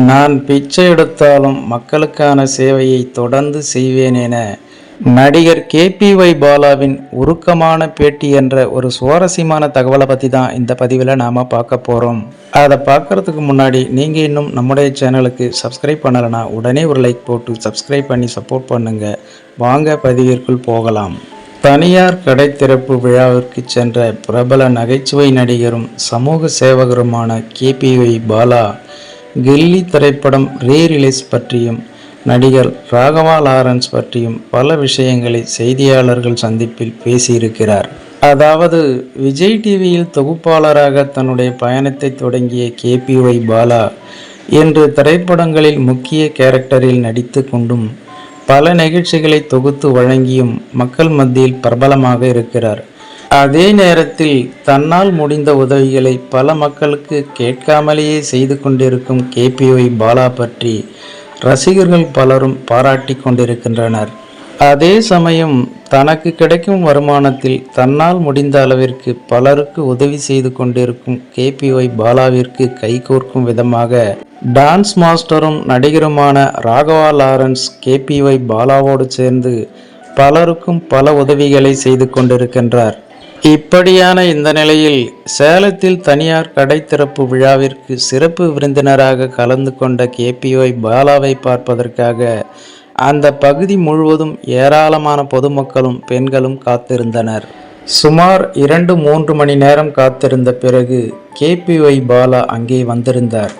நான் பிச்சை எடுத்தாலும் மக்களுக்கான சேவையை தொடர்ந்து செய்வேன் என நடிகர் கேபிஒய் பாலாவின் உருக்கமான பேட்டி என்ற ஒரு சுவாரஸ்யமான தகவலை பற்றி தான் இந்த பதிவில் நாம் பார்க்க போகிறோம் அதை பார்க்கறதுக்கு முன்னாடி நீங்கள் இன்னும் நம்முடைய சேனலுக்கு சப்ஸ்கிரைப் பண்ணலைன்னா உடனே ஒரு லைக் போட்டு சப்ஸ்கிரைப் பண்ணி சப்போர்ட் பண்ணுங்கள் வாங்க பதிவிற்குள் போகலாம். தனியார் கடை திறப்பு விழாவிற்கு சென்ற பிரபல நகைச்சுவை நடிகரும் சமூக சேவகருமான கேபிஒய் பாலா கில்லி திரைப்படம் ரீ ரிலீஸ் பற்றியும் நடிகர் ராகவா லாரன்ஸ் பற்றியும் பல விஷயங்களை செய்தியாளர்கள் சந்திப்பில் பேசியிருக்கிறார். அதாவது விஜய் டிவியில் தொகுப்பாளராக தன்னுடைய பயணத்தை தொடங்கிய கேபிஒய் பாலா என்று திரைப்படங்களில் முக்கிய கேரக்டரில் நடித்து கொண்டும் பல நிகழ்ச்சிகளை தொகுத்து வழங்கியும் மக்கள் மத்தியில் பிரபலமாக இருக்கிறார். அதே நேரத்தில் தன்னால் முடிந்த உதவிகளை பல மக்களுக்கு கேட்காமலேயே செய்து கொண்டிருக்கும் கேபிஒய் பாலா பற்றி ரசிகர்கள் பலரும் பாராட்டி கொண்டிருக்கின்றனர். அதே சமயம் தனக்கு கிடைக்கும் வருமானத்தில் தன்னால் முடிந்த அளவிற்கு பலருக்கு உதவி செய்து கொண்டிருக்கும் கேபிஒய் பாலாவிற்கு கைகோர்க்கும் விதமாக டான்ஸ் மாஸ்டரும் நடிகருமான Raghava Lawrence K P Y பாலாவோடு சேர்ந்து பலருக்கும் பல உதவிகளை செய்து கொண்டிருக்கின்றார். இப்படியான இந்த நிலையில் சேலத்தில் தனியார் கடை திறப்பு விழாவிற்கு சிறப்பு விருந்தினராக கலந்து கொண்ட கேபிஒய் பாலாவை பார்ப்பதற்காக அந்த பகுதி முழுவதும் ஏராளமான பொதுமக்களும் பெண்களும் காத்திருந்தனர். சுமார் இரண்டு மூன்று மணி நேரம் காத்திருந்த பிறகு கேபிஒய் பாலா அங்கே வந்திருந்தார்.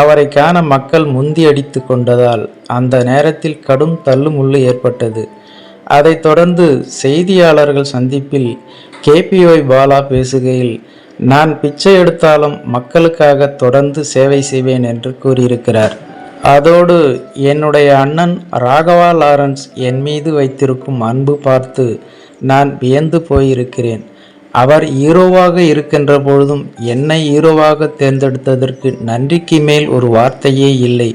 அவரை காண மக்கள் முந்தி அடித்து கொண்டதால் அந்த நேரத்தில் கடும் தள்ளுமுள்ளு ஏற்பட்டது. அதைத் தொடர்ந்து செய்தியாளர்கள் சந்திப்பில் கேபிஒய் பாலா பேசுகையில் நான் பிச்சை எடுத்தாலும் மக்களுக்காக தொடர்ந்து சேவை செய்வேன் என்று கூறியிருக்கிறார். அதோடு என்னுடைய அண்ணன் ராகவா லாரன்ஸ் என் மீது வைத்திருக்கும் அன்பு பார்த்து நான் வியந்து போயிருக்கிறேன். அவர் ஹீரோவாக இருக்கின்ற பொழுதும் என்னை ஹீரோவாக தேர்ந்தெடுத்ததற்கு நன்றிக்கு மேல் ஒரு வார்த்தையே இல்லை.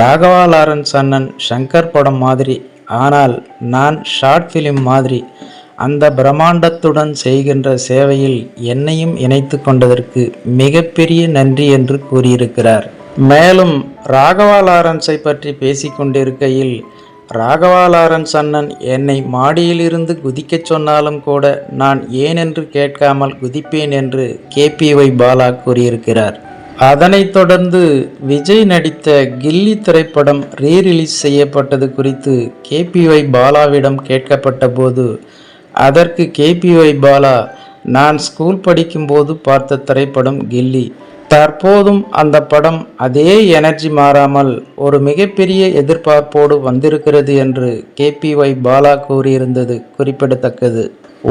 ராகவா லாரன்ஸ் அண்ணன் ஷங்கர் படம் மாதிரி. ஆனால் நான் ஷார்ட் ஃபிலிம் மாதிரி. அந்த பிரம்மாண்டத்துடன் செய்கின்ற சேவையில் என்னையும் இணைத்து கொண்டதற்கு மிகப்பெரிய நன்றி என்று கூறியிருக்கிறார். மேலும் ராகவா லாரன்ஸை பற்றி பேசிக்கொண்டிருக்கையில் ராகவா லாரன்ஸ் அண்ணன் என்னை மாடியிலிருந்து குதிக்கச் சொன்னாலும் கூட நான் ஏனென்று கேட்காமல் குதிப்பேன் என்று கேபிஒய் பாலா கூறியிருக்கிறார். அதனைத் தொடர்ந்து விஜய் நடித்த கில்லி திரைப்படம் ரீ ரிலீஸ் செய்யப்பட்டது குறித்து கேபிஒய் பாலாவிடம் கேட்கப்பட்ட போது அதற்கு கேபிஒய் பாலா நான் ஸ்கூல் படிக்கும்போது பார்த்த திரைப்படம் கில்லி. தற்போதும் அந்த படம் அதே எனர்ஜி மாறாமல் ஒரு மிகப்பெரிய எதிர்பார்ப்போடு வந்திருக்கிறது என்று கேபிஒய் பாலா கூறியிருந்தது குறிப்பிடத்தக்கது.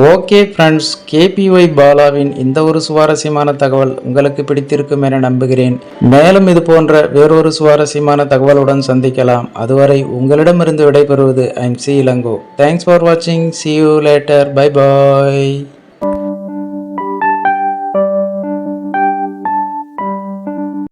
ஓகே ஃப்ரெண்ட்ஸ் கேபிஒய் பாலாவின் இந்த ஒரு சுவாரஸ்யமான தகவல் உங்களுக்கு பிடித்திருக்கும் என நம்புகிறேன். மேலும் இது போன்ற வேறொரு சுவாரஸ்யமான தகவலுடன் சந்திக்கலாம். அதுவரை உங்களிடமிருந்து விடைபெறுவது I'm C Elango. Thanks for வாட்சிங் see you later bye bye